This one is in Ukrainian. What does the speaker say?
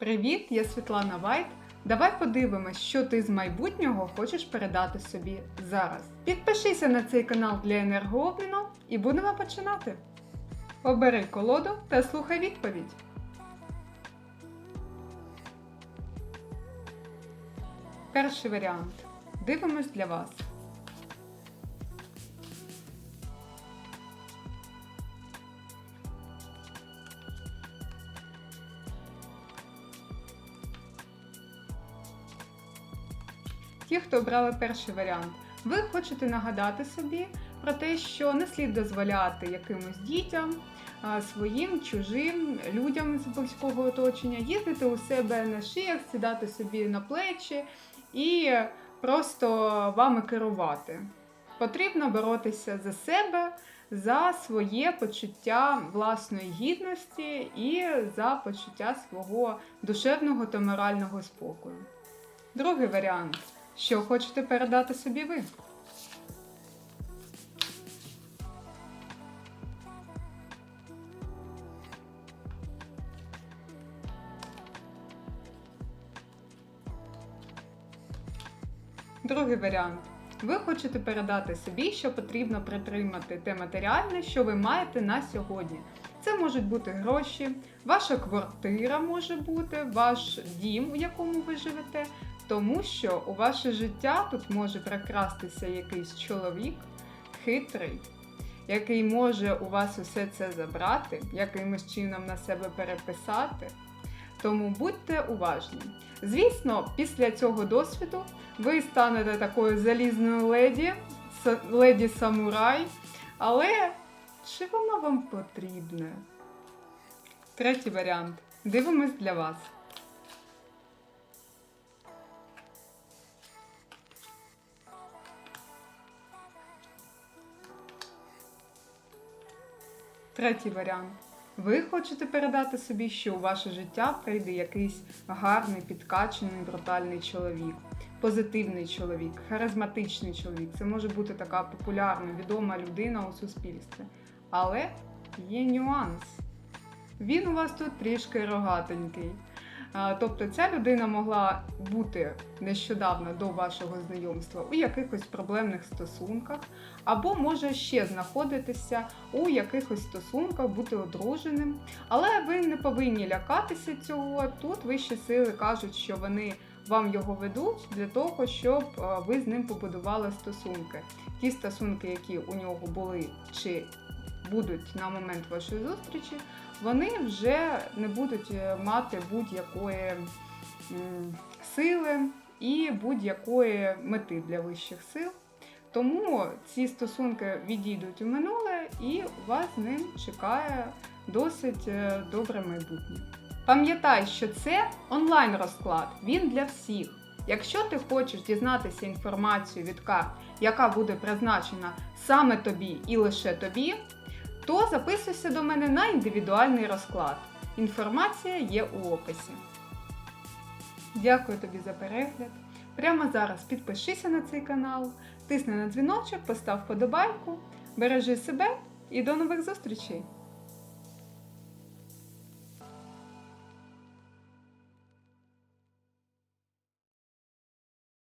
Привіт, я Світлана Вайт. Давай подивимось, що ти з майбутнього хочеш передати собі зараз. Підпишися на цей канал для енергообміну і будемо починати. Обери колоду та слухай відповідь. Перший варіант. Дивимось для вас. Ті, хто обрали перший варіант, ви хочете нагадати собі про те, що не слід дозволяти якимось дітям, своїм, чужим, людям з близького оточення їздити у себе на шиях, сідати собі на плечі і просто вами керувати. Потрібно боротися за себе, за своє почуття власної гідності і за почуття свого душевного та морального спокою. Другий варіант. Що хочете передати собі ви? Другий варіант. Ви хочете передати собі, що потрібно притримати те матеріальне, що ви маєте на сьогодні. Це можуть бути гроші, ваша квартира може бути, ваш дім, у якому ви живете, тому що у ваше життя тут може прикрастися якийсь чоловік хитрий, який може у вас усе це забрати, якимось чином на себе переписати. Тому будьте уважні. Звісно, після цього досвіду ви станете такою залізною леді, леді самурай, але чи воно вам потрібне? Третій варіант. Дивимось для вас. Третій варіант. Ви хочете передати собі, що у ваше життя прийде якийсь гарний, підкачений, брутальний чоловік, позитивний чоловік, харизматичний чоловік. Це може бути така популярна, відома людина у суспільстві. Але є нюанс. Він у вас тут трішки рогатенький. Тобто ця людина могла бути нещодавно до вашого знайомства у якихось проблемних стосунках, або може ще знаходитися у якихось стосунках, бути одруженим. Але ви не повинні лякатися цього. Тут вищі сили кажуть, що вони вам його ведуть для того, щоб е, ви з ним побудували стосунки. Ті стосунки, які у нього були чи будуть на момент вашої зустрічі, вони вже не будуть е, мати будь-якої сили і будь-якої мети для вищих сил. Тому ці стосунки відійдуть у минуле, і вас з ним чекає досить е, добре майбутнє. Пам'ятай, що це онлайн розклад, він для всіх. Якщо ти хочеш дізнатися інформацію від карт, яка буде призначена саме тобі і лише тобі, то записуйся до мене на індивідуальний розклад. Інформація є у описі. Дякую тобі за перегляд. Прямо зараз підпишися на цей канал, тисни на дзвіночок, постав вподобайку, бережи себе і до нових зустрічей!